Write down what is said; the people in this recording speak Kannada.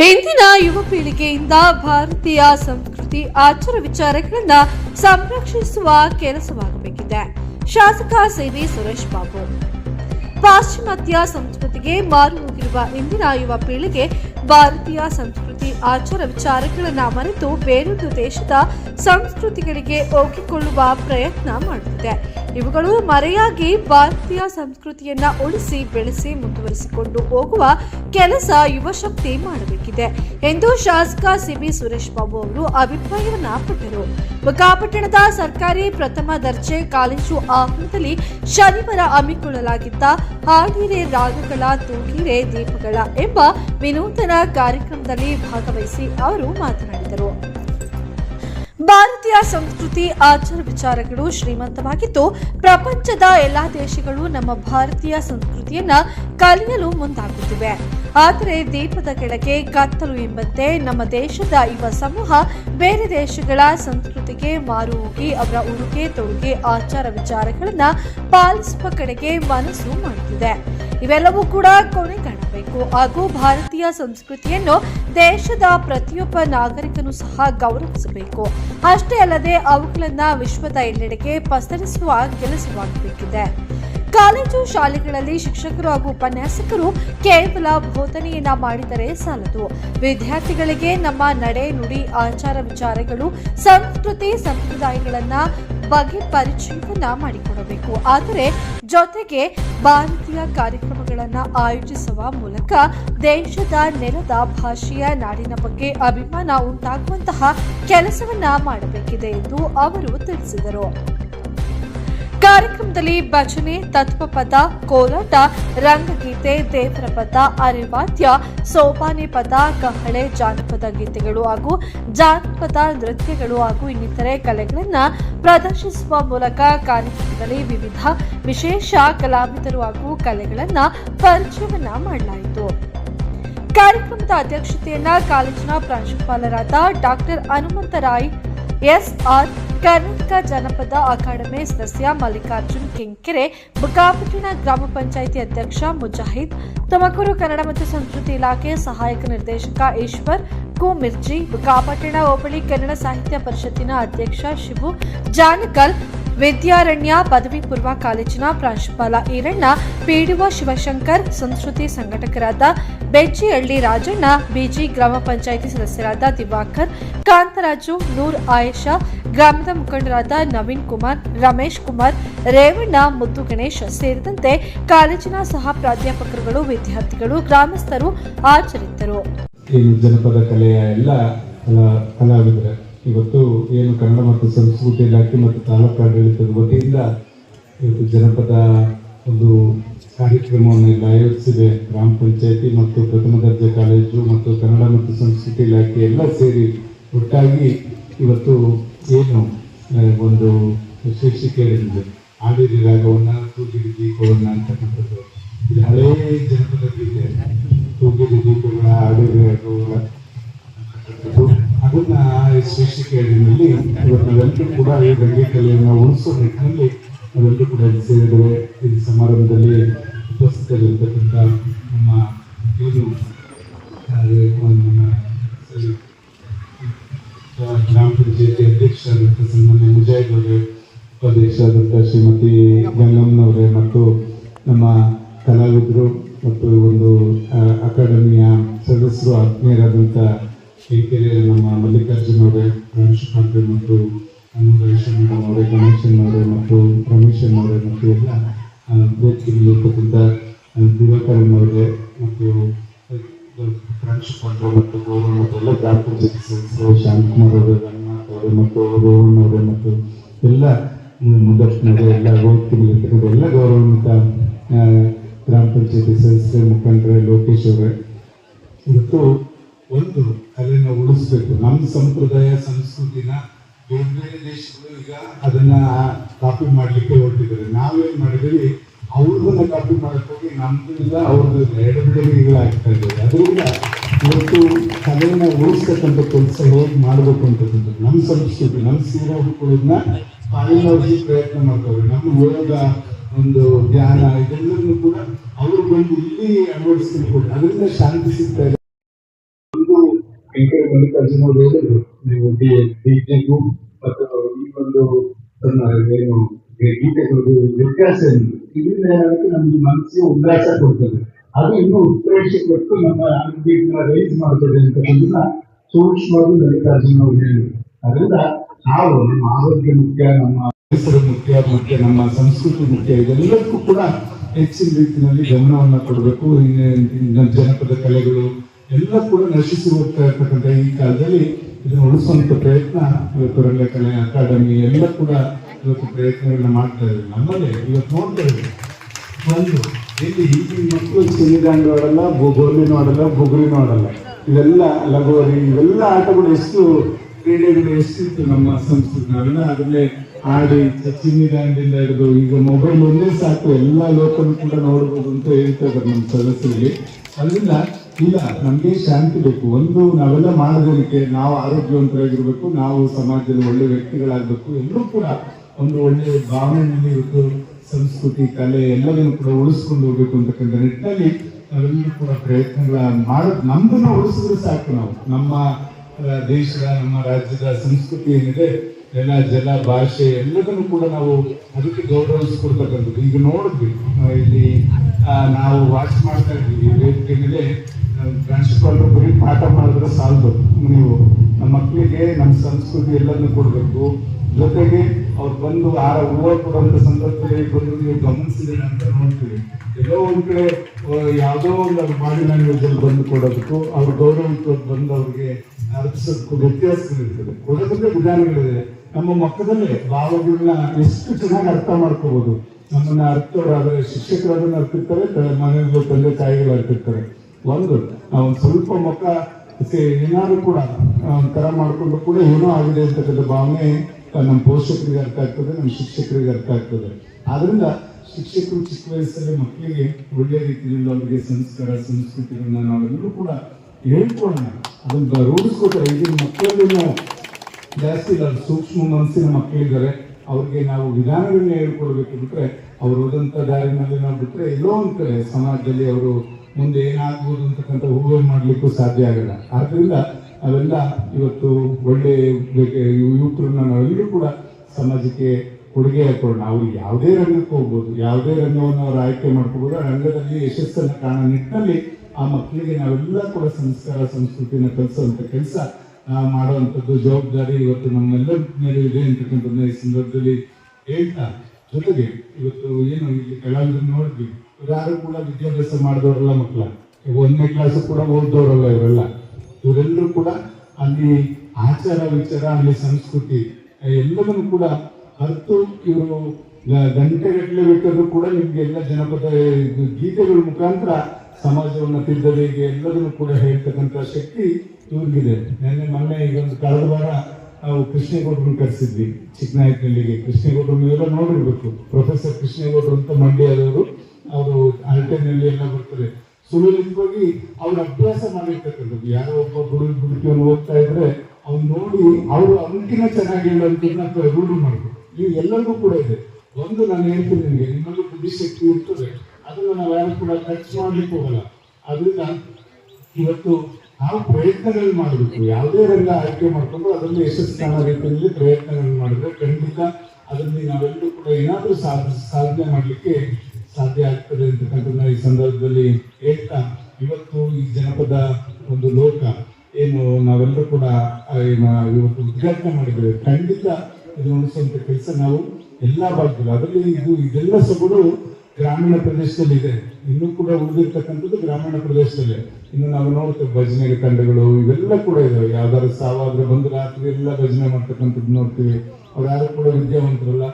ಇಂದಿನ ಯುವ ಪೀಳಿಗೆಯಿಂದ ಭಾರತೀಯ ಸಂಸ್ಕೃತಿ ಆಚಾರ ವಿಚಾರಗಳನ್ನ ಸಂರಕ್ಷಿಸುವ ಕೆಲಸವಾಗಬೇಕಿದೆ. ಶಾಸಕ ಸಿವಿ ಸುರೇಶ್ ಬಾಬು. ಪಾಶ್ಚಿಮಾತ್ಯ ಸಂಸ್ಕೃತಿಗೆ ಮಾರು ಹೋಗಿರುವ ಇಂದಿನ ಯುವ ಪೀಳಿಗೆ ಭಾರತೀಯ ಸಂಸ್ಕೃತಿ ಆಚಾರ ವಿಚಾರಗಳನ್ನ ಮರೆತು ಬೇರೊಂದು ದೇಶದ ಸಂಸ್ಕೃತಿಗಳಿಗೆ ಒಗ್ಗಿಕೊಳ್ಳುವ ಪ್ರಯತ್ನ ಮಾಡುತ್ತಿದೆ. ಇವುಗಳು ಮರೆಯಾಗಿ ಭಾರತೀಯ ಸಂಸ್ಕೃತಿಯನ್ನ ಉಳಿಸಿ ಬೆಳೆಸಿ ಮುಂದುವರಿಸಿಕೊಂಡು ಹೋಗುವ ಕೆಲಸ ಯುವಶಕ್ತಿ ಮಾಡಬೇಕಿದೆ ಎಂದು ಶಾಸಕ ಸಿಬಿ ಸುರೇಶ್ ಬಾಬು ಅವರು ಅಭಿಪ್ರಾಯವನ್ನ ಪಟ್ಟರು ಮುಖಾಪಟ್ಟಣದ ಸರ್ಕಾರಿ ಪ್ರಥಮ ದರ್ಜೆ ಕಾಲೇಜು ಆಹ್ವಾನದಲ್ಲಿ ಶನಿವಾರ ಹಮ್ಮಿಕೊಳ್ಳಲಾಗಿದ್ದ ಹಾಡಿರೆ ರಾಗಗಳ ತೂಗಿರೆ ದೀಪಗಳ ಎಂಬ ವಿನೂತನ ಕಾರ್ಯಕ್ರಮದಲ್ಲಿ ಭಾಗವಹಿಸಿ ಅವರು ಮಾತನಾಡಿದರು. ಭಾರತೀಯ ಸಂಸ್ಕೃತಿ ಆಚಾರ ವಿಚಾರಗಳು ಶ್ರೀಮಂತವಾಗಿದ್ದು, ಪ್ರಪಂಚದ ಎಲ್ಲಾ ದೇಶಗಳು ನಮ್ಮ ಭಾರತೀಯ ಸಂಸ್ಕೃತಿಯನ್ನ ಕಲಿಯಲು ಮುಂದಾಗುತ್ತಿವೆ. ಆದರೆ ದೀಪದ ಕೆಳಗೆ ಕತ್ತಲು ಎಂಬಂತೆ ನಮ್ಮ ದೇಶದ ಯುವ ಸಮೂಹ ಬೇರೆ ದೇಶಗಳ ಸಂಸ್ಕೃತಿಗೆ ಮಾರು ಹೋಗಿ ಅವರ ಉಡುಗೆ ತೊಡುಗೆ ಆಚಾರ ವಿಚಾರಗಳನ್ನ ಪಾಲಿಸುವ ಕಡೆಗೆ ಮನಸ್ಸು ಮಾಡುತ್ತಿದೆ ಇವೆಲ್ಲವೂ ಕೂಡ ಕೊನೆಗಾಣಬೇಕು ಹಾಗೂ ಭಾರತೀಯ ಸಂಸ್ಕೃತಿಯನ್ನು ದೇಶದ ಪ್ರತಿಯೊಬ್ಬ ನಾಗರಿಕನು ಸಹ ಗೌರವಿಸಬೇಕು. ಅಷ್ಟೇ ಅಲ್ಲದೆ ಅವುಗಳನ್ನ ವಿಶ್ವದ ಎಲ್ಲೆಡೆಗೆ ಪಸರಿಸುವ ಕೆಲಸವಾಗಬೇಕಿದೆ. ಕಾಲೇಜು ಶಾಲೆಗಳಲ್ಲಿ ಶಿಕ್ಷಕರು ಹಾಗೂ ಉಪನ್ಯಾಸಕರು ಕೇವಲ ಬೋಧನೆಯನ್ನ ಮಾಡಿದರೆ ಸಾಲದು. ವಿದ್ಯಾರ್ಥಿಗಳಿಗೆ ನಮ್ಮ ನಡೆ ನುಡಿ ಆಚಾರ ವಿಚಾರಗಳು, ಸಂಸ್ಕೃತಿ ಸಂಪ್ರದಾಯಗಳನ್ನ ಬಗ್ಗೆ ಪರಿಚಯವನ್ನ ಮಾಡಿಕೊಡಬೇಕು. ಆದರೆ ಜೊತೆಗೆ ಭಾರತೀಯ ಕಾರ್ಯಕ್ರಮಗಳನ್ನು ಆಯೋಜಿಸುವ ಮೂಲಕ ದೇಶದ ನೆಲದ ಭಾಷೆಯ ನಾಡಿನ ಬಗ್ಗೆ ಅಭಿಮಾನ ಉಂಟಾಗುವಂತಹ ಕೆಲಸವನ್ನ ಮಾಡಬೇಕಿದೆ ಎಂದು ಅವರು ತಿಳಿಸಿದರು. ಕಾರ್ಯಕ್ರಮದಲ್ಲಿ ಭಜನೆ, ತತ್ವಪದ, ಕೋಲಾಟ, ರಂಗಗೀತೆ ದೇವರ ಪದ ಅರಿವಾದ್ಯ, ಸೋಪಾನೆ ಪದ ಕಹಳೆ ಜಾನಪದ ಗೀತೆಗಳು ಹಾಗೂ ಜಾನಪದ ನೃತ್ಯಗಳು ಹಾಗೂ ಇನ್ನಿತರೆ ಕಲೆಗಳನ್ನ ಪ್ರದರ್ಶಿಸುವ ಮೂಲಕ ಕಾರ್ಯಕ್ರಮದಲ್ಲಿ ವಿವಿಧ ವಿಶೇಷ ಕಲಾವಿದರು ಹಾಗೂ ಕಲೆಗಳನ್ನ ಪರಿಚಯವನ್ನ ಮಾಡಲಾಯಿತು. ಕಾರ್ಯಕ್ರಮದ ಅಧ್ಯಕ್ಷತೆಯನ್ನ ಕಾಲೇಜಿನ ಪ್ರಾಂಶುಪಾಲರಾದ ಡಾಕ್ಟರ್ ಹನುಮಂತರಾಯ್ ಎಸ್ಆರ್ ಕರ್ನಾಟಕ ಜನಪದ ಅಕಾಡೆಮಿ ಸದಸ್ಯ ಮಲ್ಲಿಕಾರ್ಜುನ್ ಕೆಂಕೆರೆ ಬುಕ್ಕಾಪಟ್ಟಣ ಗ್ರಾಮ ಪಂಚಾಯಿತಿ ಅಧ್ಯಕ್ಷ ಮುಜಾಹಿದ್, ತುಮಕೂರು ಕನ್ನಡ ಮತ್ತು ಸಂಸ್ಕೃತಿ ಇಲಾಖೆ ಸಹಾಯಕ ನಿರ್ದೇಶಕ ಈಶ್ವರ್ ಕು ಮಿರ್ಜಿ ಬುಕ್ಕಾಪಟ್ಟಣ ಹೋಬಳಿ ಕನ್ನಡ ಸಾಹಿತ್ಯ ಪರಿಷತ್ತಿನ ಅಧ್ಯಕ್ಷ ಶಿವು, ಜಾನಕಲ್ ವಿದ್ಯಾರಣ್ಯ ಪದವಿ ಪೂರ್ವ ಕಾಲೇಜಿನ ಪ್ರಾಂಶುಪಾಲ ಈರಣ್ಣ ಪಿಡಿಒ ಶಿವಶಂಕರ್, ಸಂಸ್ಕೃತಿ ಸಂಘಟಕರಾದ ಬೆಜ್ಜಿಹಳ್ಳಿ ರಾಜಣ್ಣ, ಬಿಜಿ ಗ್ರಾಮ ಪಂಚಾಯಿತಿ ಸದಸ್ಯರಾದ ದಿವಾಕರ್, ಕಾಂತರಾಜು, ನೂರ್ ಆಯೇಷಾ ಗ್ರಾಮದ ಮುಖಂಡರಾದ ನವೀನ್ ಕುಮಾರ್, ರಮೇಶ್ ಕುಮಾರ್, ರೇವಣ್ಣ, ಮುದ್ದು ಗಣೇಶ್ ಸೇರಿದಂತೆ ಕಾಲೇಜಿನ ಸಹ ಪ್ರಾಧ್ಯಾಪಕರುಗಳು, ವಿದ್ಯಾರ್ಥಿಗಳು, ಗ್ರಾಮಸ್ಥರು ಆಚರಿಸಿದರು ಜನಪದ ಕಲೆಯ ಎಲ್ಲ ಕಲಾವಿದರು ಇವತ್ತು ಏನು ಕನ್ನಡ ಮತ್ತು ಸಂಸ್ಕೃತಿ ಇಲಾಖೆ ಮತ್ತು ತಾಲೂಕು ಆಡಳಿತದ ವತಿಯಿಂದ ಇವತ್ತು ಜನಪದ ಒಂದು ಕಾರ್ಯಕ್ರಮವನ್ನು ಇಲ್ಲಿ ಆಯೋಜಿಸಿದೆ. ಗ್ರಾಮ ಪಂಚಾಯತಿ ಮತ್ತು ಪ್ರಥಮ ದರ್ಜೆ ಕಾಲೇಜು ಮತ್ತು ಕನ್ನಡ ಮತ್ತು ಸಂಸ್ಕೃತಿ ಇಲಾಖೆ ಎಲ್ಲ ಸೇರಿ ಒಟ್ಟಾಗಿ ಇವತ್ತು ಏನು ಒಂದು ಶೀರ್ಷಿಕೆಯಲ್ಲಿ ಇದೆ ವಿಭಾಗವನ್ನು ತೂಗಿರಿ ದೀಪವನ್ನ ಅಂತಕ್ಕಂಥದ್ದು. ಇದು ಹಳೇ ಜನಪದ ಗೀತೆ ಕೂಗಿಡಿ ದೀಪಗಳ ಆಡಿರಿ ರಾಗಗಳ. ಅದನ್ನ ಶೀರ್ಷಿಕೆ ಅಡಿಯಲ್ಲಿ ಇವತ್ತು ಎಲ್ಲರೂ ಕೂಡ ಈ ಗಂಗೆ ಕಲೆಯನ್ನು ಉಳಿಸೋ ನಿಟ್ಟಿನಲ್ಲಿ ನಾವೆಲ್ಲರೂ ಕೂಡ ಸೇರಿದರೆ ಈ ಸಮಾರಂಭದಲ್ಲಿ ಉಪಸ್ಥಿತರಿರ್ತಕ್ಕಂಥ ನಮ್ಮ ಸರಿ, ಗ್ರಾಮ ಪಂಚಾಯತಿ ಅಧ್ಯಕ್ಷರಾದಂಥ ಸನ್ಮಾನ್ಯ ಮುಜಾಹಿದ್ ಅವರೇ ಉಪಾಧ್ಯಕ್ಷರಾದಂಥ ಶ್ರೀಮತಿ ಗಂಗಮ್ಮನವರೇ ಮತ್ತು ನಮ್ಮ ಕಲಾವಿದರು ಮತ್ತು ಒಂದು ಅಕಾಡೆಮಿಯ ಸದಸ್ಯರು ಆತ್ಮೀಯರಾದಂಥ ಕೆಂಕೆರೆ ನಮ್ಮ ಮಲ್ಲಿಕಾರ್ಜುನ್ ಅವರೇ ಪ್ರಾಂಶುಪಾಲರು ಮತ್ತು ಅನುರೇಶ್ ಮೇಡಮ್ ಅವರೇ ಗಣೇಶನ್ ಅವರೇ ಮತ್ತು ರಮೇಶನ್ ಅವರೇ ಮತ್ತು ಎಲ್ಲ ವೇದಿಕೆಯಲ್ಲಿ ಇರ್ತಕ್ಕಂಥ ದಿವಾಕರನ್ ಅವರೇ ಮತ್ತು ಪ್ರಾಂಶುಪಾಲರು ಮತ್ತು ಗೌರವ್ ಮತ್ತು ಎಲ್ಲ ಗ್ರಾಮ ಪಂಚಾಯತಿ ಸದಸ್ಯರು ಶಾಂತಕುಮಾರ್ ಅವರು, ರಂಗನಾಥ್ ಅವರೇ ಮತ್ತು ರೋಹನ್ ಅವರೇ ಮತ್ತು ಎಲ್ಲ ಮುದರ್ಶನರು ಎಲ್ಲ ಇರ್ತಕ್ಕಂಥ ಎಲ್ಲ ಗೌರವಾನ್ವಿತ ಗ್ರಾಮ ಪಂಚಾಯತಿ ಸದಸ್ಯರ, ಮುಖಂಡರೇ, ಲೋಕೇಶ್ ಅವರೇ. ಇವತ್ತು ಒಂದು ಕಲೆನ ಉಳಿಸ್ಬೇಕು. ನಮ್ಮ ಸಂಪ್ರದಾಯ, ಸಂಸ್ಕೃತಿನ ಬೇರೆ ಬೇರೆ ದೇಶಗಳು ಈಗ ಅದನ್ನ ಕಾಪಿ ಮಾಡ್ಲಿಕ್ಕೆ ಹೊರಟಿದ್ದಾರೆ. ನಾವೇನ್ ಮಾಡಿದೀವಿ ಅವ್ರದನ್ನ ಕಾಪಿ ಹೋಗಿ ನಮ್ದು ಅವ್ರದ್ದು ಆಗ್ತಾ ಇದೆ. ಅದರಿಂದ ಇವತ್ತು ಕಲೆನ ಉಳಿಸ್ತಕ್ಕಂಥ ಕೆಲಸ ಹೇಗೆ ಮಾಡಬೇಕು ಅಂತಕ್ಕಂಥದ್ದು. ನಮ್ಮ ಸಂಸ್ಕೃತಿ ನಮ್ಮ ಸೀರೆ ಹುಡುಕೋದನ್ನ ಪಾಲಿನವ್ರಿಗೆ ಪ್ರಯತ್ನ ಮಾಡ್ತಾರೆ ನಮ್ಮ ಯೋಗ, ಒಂದು ಧ್ಯಾನ ಇದೆಲ್ಲವನ್ನು ಕೂಡ ಅವರು ಬಂದು ಇಲ್ಲಿ ಅಳವಡಿಸ್ಕೊಂಡು ಅದರಿಂದ ಶಾಂತಿ ಸಿಗ್ತಾ ಮಲ್ಲಿಕಾರ್ಜುನ ಅವರು ಹೇಳಿದ್ರು ನೀವು ಡಿ ಡಿಜೆಗೂ ಮತ್ತು ಈ ಒಂದು ಏನು ಗೀತೆಗಳು ವ್ಯತ್ಯಾಸ ಇದರಿಂದ ನಮ್ಗೆ ಮನಸ್ಸಿಗೆ ಉಲ್ಲಾಸ ಕೊಡ್ತದೆ. ಅದು ಇನ್ನೂ ಉತ್ಪ್ರೇಕ್ಷೆ ಕೊಟ್ಟು ನಮ್ಮ ಆರೋಗ್ಯ ರೈಸ್ ಮಾಡ್ತದೆ ಅಂತಕ್ಕಂಥದ್ದನ್ನ ಸೂಕ್ಷ್ಮವಾಗಿ ಮಲ್ಲಿಕಾರ್ಜುನ ಅವರು ಹೇಳಿದ್ರು. ಅದರಿಂದ ನಾವು ನಮ್ಮ ಆರೋಗ್ಯ ಮುಖ್ಯ, ನಮ್ಮ ಪರಿಸರ ಮುಖ್ಯ, ಮತ್ತೆ ನಮ್ಮ ಸಂಸ್ಕೃತಿ ಮುಖ್ಯ, ಇದೆಲ್ಲದಕ್ಕೂ ಕೂಡ ಹೆಚ್ಚಿನ ರೀತಿಯಲ್ಲಿ ಗಮನವನ್ನು ಕೊಡಬೇಕು. ಜನಪದ ಕಲೆಗಳು ಎಲ್ಲ ಕೂಡ ನಶಿಸಿ ಹೋಗ್ತಾ ಇರ್ತಕ್ಕಂಥ ಈ ಕಾಲದಲ್ಲಿ ಇದನ್ನು ಉಳಿಸುವಂತ ಪ್ರಯತ್ನ ಇವತ್ತು ರಂಗಕಲೆ ಅಕಾಡೆಮಿ ಎಲ್ಲ ಕೂಡ ಇವತ್ತು ಪ್ರಯತ್ನಗಳನ್ನ ಮಾಡ್ತಾ ಇದ್ದಾರೆ. ನಮ್ಮಲ್ಲೇ ಇವತ್ತು ನೋಡ್ತಾ ಇದ್ದೀವಿ ಒಂದು, ಇಲ್ಲಿ ಈಗಿನ ಮಕ್ಕಳು ಚಿನ್ನಿದಾಂಡು ಆಡಲ್ಲ ಗೋಲಿನೂ ಆಡಲ್ಲ ಬುಗುರಿನೂ ಆಡಲ್ಲ. ಇವೆಲ್ಲ ಲಗೋರಿ, ಇವೆಲ್ಲ ಆಟಗಳು ಎಷ್ಟು ಕ್ರೀಡೆಗಳು ಎಷ್ಟಿತ್ತು ನಮ್ಮ ಸಂಸ್ಕೃತಿ. ನಾವೆಲ್ಲ ಅದನ್ನೇ ಆಡಿ ಚಿನ್ನಿದಾಂಡಿಂದ ಹಿಡಿದು ಈಗ ಮೊಬೈಲ್ ಒಂದೇ ಸಾಕು. ಎಲ್ಲ ಲೋಕನು ಕೂಡ ನೋಡ್ಬೋದು ಅಂತ ಹೇಳ್ತಾ ಇದ್ದಾರೆ ನಮ್ಮ ಸದಸ್ಯರಿಗೆ ಅದರಿಂದ ಇಲ್ಲ, ನಮಗೆ ಶಾಂತಿ ಬೇಕು. ಒಂದು, ನಾವೆಲ್ಲ ಮಾಡೋದಕ್ಕೆ ನಾವು ಆರೋಗ್ಯವಂತರಾಗಿರ್ಬೇಕು, ನಾವು ಸಮಾಜದಲ್ಲಿ ಒಳ್ಳೆ ವ್ಯಕ್ತಿಗಳಾಗಬೇಕು, ಎಲ್ಲರೂ ಕೂಡ ಒಂದು ಒಳ್ಳೆ ಭಾವನೆಯಲ್ಲಿ ಇವತ್ತು ಸಂಸ್ಕೃತಿ, ಕಲೆ, ಎಲ್ಲವನ್ನು ಕೂಡ ಉಳಿಸ್ಕೊಂಡು ಹೋಗ್ಬೇಕು ಅಂತಕ್ಕಂಥ ನಿಟ್ಟಿನಲ್ಲಿ ನಾವೆಲ್ಲರೂ ಕೂಡ ಪ್ರಯತ್ನಗಳ ಮಾಡೋದು ನಮ್ಮನ್ನ ಉಳಿಸಿದ್ರೆ ಸಾಕು ನಾವು. ನಮ್ಮ ದೇಶದ ನಮ್ಮ ರಾಜ್ಯದ ಸಂಸ್ಕೃತಿ ಏನಿದೆ ನೆಲ ಜಲ ಭಾಷೆ, ಎಲ್ಲದನ್ನು ಕೂಡ ನಾವು ಅದಕ್ಕೆ ಗೌರವಿಸ್ಕೊಡ್ತಕ್ಕಂಥದ್ದು. ಈಗ ನೋಡಿದ್ವಿ ಇಲ್ಲಿ ನಾವು ವಾಚ್ ಮಾಡ್ತಾ ಇದ್ದೀವಿ, ವೇದಿಕೆ ಮೇಲೆ ಆ, ಪ್ರಾಂಶುಪಾಲರು ಬರೀ ಪಾಠ ಮಾಡಿದ್ರೆ ಸಾಲದು. ನೀವು ನಮ್ಮ ಮಕ್ಕಳಿಗೆ ನಮ್ಮ ಸಂಸ್ಕೃತಿ ಎಲ್ಲವನ್ನು ಕೊಡಬೇಕು. ಜೊತೆಗೆ ಅವ್ರು ಬಂದು ಆ ಹೂವು ಕೊಡುವಂತ ಸಂದರ್ಭದಲ್ಲಿ ಬಂದು ನೀವು ಗಮನಿಸಿದ್ರೆ ಅಂತ ನೋಡ್ತೀವಿ. ಎಲ್ಲೋ ಒಂದು ಕಡೆ ಯಾವುದೋ ಒಂದು ಬಾಡಿ ಲ್ಯಾಂಗ್ವೇಜ್ ಅಲ್ಲಿ ಬಂದು ಕೊಡೋದಕ್ಕೂ ಅವ್ರ ಗೌರವಕ್ಕೆ ಬಂದು ಅವ್ರಿಗೆ ಅರ್ಪಿಸೋದಕ್ಕೂ ವ್ಯತ್ಯಾಸಗಳಿರ್ತದೆ. ಕೊಡೋದಕ್ಕೆ ವಿಧಾನಗಳಿದೆ. ನಮ್ಮ ಮಕ್ಕಳಲ್ಲೇ ಭಾವಗಳನ್ನ ಎಷ್ಟು ಚೆನ್ನಾಗಿ ಅರ್ಥ ಮಾಡ್ಕೋಬಹುದು ನಮ್ಮನ್ನ ಅರ್ಥವರಾದ್ರೆ ಶಿಕ್ಷಕರು ಅರ್ಥಿರ್ತಾರೆ ಮನೆಯಲ್ಲಿ ತಂದೆ ತಾಯಿಗಳು ಅರ್ತಿರ್ತಾರೆ ಒಂದು ಒಂದ್ ಸ್ವಲ್ಪ ಮಕ್ಕ ಏನಾದ್ರು ಕೂಡ ಕರ ಮಾಡ್ಕೊಂಡು ಕೂಡ ಏನೋ ಆಗಿದೆ ಅಂತಕ್ಕಂಥ ಭಾವನೆ ನಮ್ಮ ಪೋಷಕರಿಗೆ ಅರ್ಥ ಆಗ್ತದೆ, ನಮ್ಮ ಶಿಕ್ಷಕರಿಗೆ ಅರ್ಥ ಆಗ್ತದೆ. ಆದ್ರಿಂದ ಶಿಕ್ಷಕರು ಚಿಕ್ಕ ವಯಸ್ಸಲ್ಲಿ ಮಕ್ಕಳಿಗೆ ಒಳ್ಳೆಯ ರೀತಿಯಲ್ಲಿ ಅವರಿಗೆ ಸಂಸ್ಕಾರ, ಸಂಸ್ಕೃತಿಗಳನ್ನ ನಾವೆಲ್ಲರೂ ಕೂಡ ಹೇಳ್ಕೊಳ್ಳೋಣ. ಅದನ್ನ ರೂಢಿಸ್ಕೊತಾರೆ ಈಗಿನ ಮಕ್ಕಳಲ್ಲಿ ಜಾಸ್ತಿ ಇಲ್ಲ, ಸೂಕ್ಷ್ಮ ಮನಸ್ಸಿನ ಮಕ್ಕಳಿದ್ದಾರೆ. ಅವ್ರಿಗೆ ನಾವು ವಿಧಾನಗಳನ್ನ ಹೇಳ್ಕೊಡ್ಬೇಕು ಬಿಟ್ರೆ, ಅವ್ರು ಹೋದಂತ ದಾರಿನಲ್ಲಿ ನಾವು ಬಿಟ್ರೆ, ಎಲ್ಲೋ ಒಂದು ಸಮಾಜದಲ್ಲಿ ಅವರು ಮುಂದೆ ಏನಾಗ್ಬೋದು ಅಂತಕ್ಕಂಥ ಊಹೆ ಮಾಡಲಿಕ್ಕೂ ಸಾಧ್ಯ ಆಗಲ್ಲ. ಆದ್ದರಿಂದ ಅವೆಲ್ಲ ಇವತ್ತು ಒಳ್ಳೆ ಯುವಕರು ಯುವಕರನ್ನ ನಾವೆಲ್ಲರೂ ಕೂಡ ಸಮಾಜಕ್ಕೆ ಕೊಡುಗೆ ಹಾಕೋಣ ಅವರು ಯಾವುದೇ ರಂಗಕ್ಕೆ ಹೋಗ್ಬೋದು, ಯಾವುದೇ ರಂಗವನ್ನು ಅವರು ಆಯ್ಕೆ ಮಾಡ್ಕೋಬೋದು, ಆ ರಂಗದಲ್ಲಿ ಯಶಸ್ಸನ್ನು ಕಾಣೋ ನಿಟ್ಟಿನಲ್ಲಿ ಆ ಮಕ್ಕಳಿಗೆ ನಾವೆಲ್ಲ ಕೂಡ ಸಂಸ್ಕಾರ, ಸಂಸ್ಕೃತಿನ ಕಲಿಸುವಂಥ ಕೆಲಸ ಮಾಡುವಂಥದ್ದು ಜವಾಬ್ದಾರಿ ಇವತ್ತು ನಮ್ಮೆಲ್ಲರ ಮೇಲೆ ಇದೆ ಅಂತಕ್ಕಂಥದ್ದನ್ನ ಈ ಸಂದರ್ಭದಲ್ಲಿ ಹೇಳ್ತಾ ಜೊತೆಗೆ ಇವತ್ತು ಏನು ಇಲ್ಲಿ ಕಲಾವಿದ್ರು ನೋಡಿದ್ವಿ. ಯಾರು ಕೂಡ ವಿದ್ಯಾಭ್ಯಾಸ ಮಾಡಿದವರಲ್ಲ ಮಕ್ಕಳ. ಒಂದನೇ ಕ್ಲಾಸ್ ಕೂಡ ಓದ್ದವರಲ್ಲ ಇವರೆಲ್ಲ. ಇವರೆಲ್ಲರೂ ಕೂಡ ಅಲ್ಲಿ ಆಚಾರ ವಿಚಾರ, ಅಲ್ಲಿ ಸಂಸ್ಕೃತಿ, ಎಲ್ಲವನ್ನು ಕೂಡ ಅರ್ತು ಇವರು ಗಂಟೆಗಟ್ಟಲೆ ಬೇಕಾದ್ರೂ ಕೂಡ ನಿಮ್ಗೆ ಎಲ್ಲ ಜನಪದ ಗೀತೆಗಳ ಮುಖಾಂತರ ಸಮಾಜವನ್ನು ತಿದ್ದಲಿಗೆ ಎಲ್ಲದನ್ನು ಕೂಡ ಹೇಳ್ತಕ್ಕಂಥ ಶಕ್ತಿ ಇವ್ರಿಗಿದೆ. ನೆನ್ನೆ ಮೊನ್ನೆ ಈಗ ಒಂದು ಕಳೆದ ವಾರ ನಾವು ಕೃಷ್ಣೇಗೌಡರನ್ನ ಕರೆಸಿದ್ವಿ. ಚಿಕ್ಕನಾಯಕನಹಳ್ಳಿಗೆ ಕೃಷ್ಣೇಗೌಡರು ಎಲ್ಲ ನೋಡಿರ್ಬೇಕು. ಪ್ರೊಫೆಸರ್ ಕೃಷ್ಣೇಗೌಡರು ಅಂತ ಮಂಡ್ಯದವರು ಅವರು ಅಲ್ಟೆನಲ್ಲಿ ಎಲ್ಲ ಬರ್ತಾರೆ. ಸುಲಲಿತವಾಗಿ ಅವ್ರ ಅಭ್ಯಾಸ ಮಾಡಿರ್ತಕ್ಕಂಥದ್ದು ಯಾರೋ ಒಬ್ಬ ಹುಡುಗ ಹುಡುಕಿಯನ್ನು ಓದ್ತಾ ಇದ್ರೆ ಅವ್ನು ನೋಡಿ ಅವರು ಅಂಕಿನ ಚೆನ್ನಾಗಿ ಹೇಳೋದನ್ನ ರೂಢಿ ಮಾಡಬೇಕು. ನೀವು ಎಲ್ಲರಿಗೂ ಕೂಡ ಇದೆ. ಒಂದು ನಾನು ಹೇಳ್ತೀನಿ ನಿಮಗೆ, ನಿಮ್ಮಲ್ಲೂ ಬುದ್ಧಿಶಕ್ತಿ ಇರ್ತದೆ. ಅದನ್ನು ನಾವು ಯಾರು ಕೂಡ ಖರ್ಚು ಮಾಡ್ಲಿಕ್ಕೆ ಹೋಗಲ್ಲ. ಅದರಿಂದ ಇವತ್ತು ನಾವು ಪ್ರಯತ್ನಗಳು ಮಾಡಬೇಕು. ಯಾವುದೇ ರಂಗ ಆಯ್ಕೆ ಮಾಡಿಕೊಂಡು ಅದರಲ್ಲಿ ಯಶಸ್ಸು ಕಾಣೋ ರೀತಿಯಲ್ಲಿ ಪ್ರಯತ್ನಗಳು ಮಾಡಿದ್ರೆ ಖಂಡಿತ ಅದರಲ್ಲಿ ನಾವೆಲ್ಲರೂ ಕೂಡ ಏನಾದರೂ ಸಾಧ ಸಾಧನೆ ಮಾಡಲಿಕ್ಕೆ ಸಾಧ್ಯ ಆಗ್ತದೆ ಅಂತಕ್ಕಂಥದ್ದನ್ನ ಈ ಸಂದರ್ಭದಲ್ಲಿ ಹೇಳ್ತಾ, ಇವತ್ತು ಈ ಜನಪದ ಒಂದು ಲೋಕ, ಏನು ನಾವೆಲ್ಲರೂ ಕೂಡ ಏನು, ಇವತ್ತು ಉದ್ಘಾಟನೆ ಮಾಡಿದ್ದೇವೆ. ಖಂಡಿತ ಇದು ಉಳಿಸುವಂಥ ಕೆಲಸ ನಾವು ಎಲ್ಲ ಭಾಗದಲ್ಲೂ ಅದರಲ್ಲಿ ಇದು ಇದೆಲ್ಲ ಸೊಗಡು ಗ್ರಾಮೀಣ ಪ್ರದೇಶದಲ್ಲಿ ಇದೆ. ಇನ್ನೂ ಕೂಡ ಉಳಿದಿರ್ತಕ್ಕಂಥದ್ದು ಗ್ರಾಮೀಣ ಪ್ರದೇಶದಲ್ಲೇ. ಇನ್ನು ನಾವು ನೋಡ್ತೇವೆ ಭಜನೆ ತಂಡಗಳು ಇವೆಲ್ಲ ಕೂಡ ಇದಾವೆ. ಯಾವ್ದಾದ್ರು ಸಾವಾದ್ರೆ ಬಂದು ರಾತ್ರಿ ಎಲ್ಲ ಭಜನೆ ಮಾಡ್ತಕ್ಕಂಥದ್ದು ನೋಡ್ತೀವಿ. ಅವ್ರು ಯಾರು ಕೂಡ ವಿದ್ಯಾವಂತರಲ್ಲ.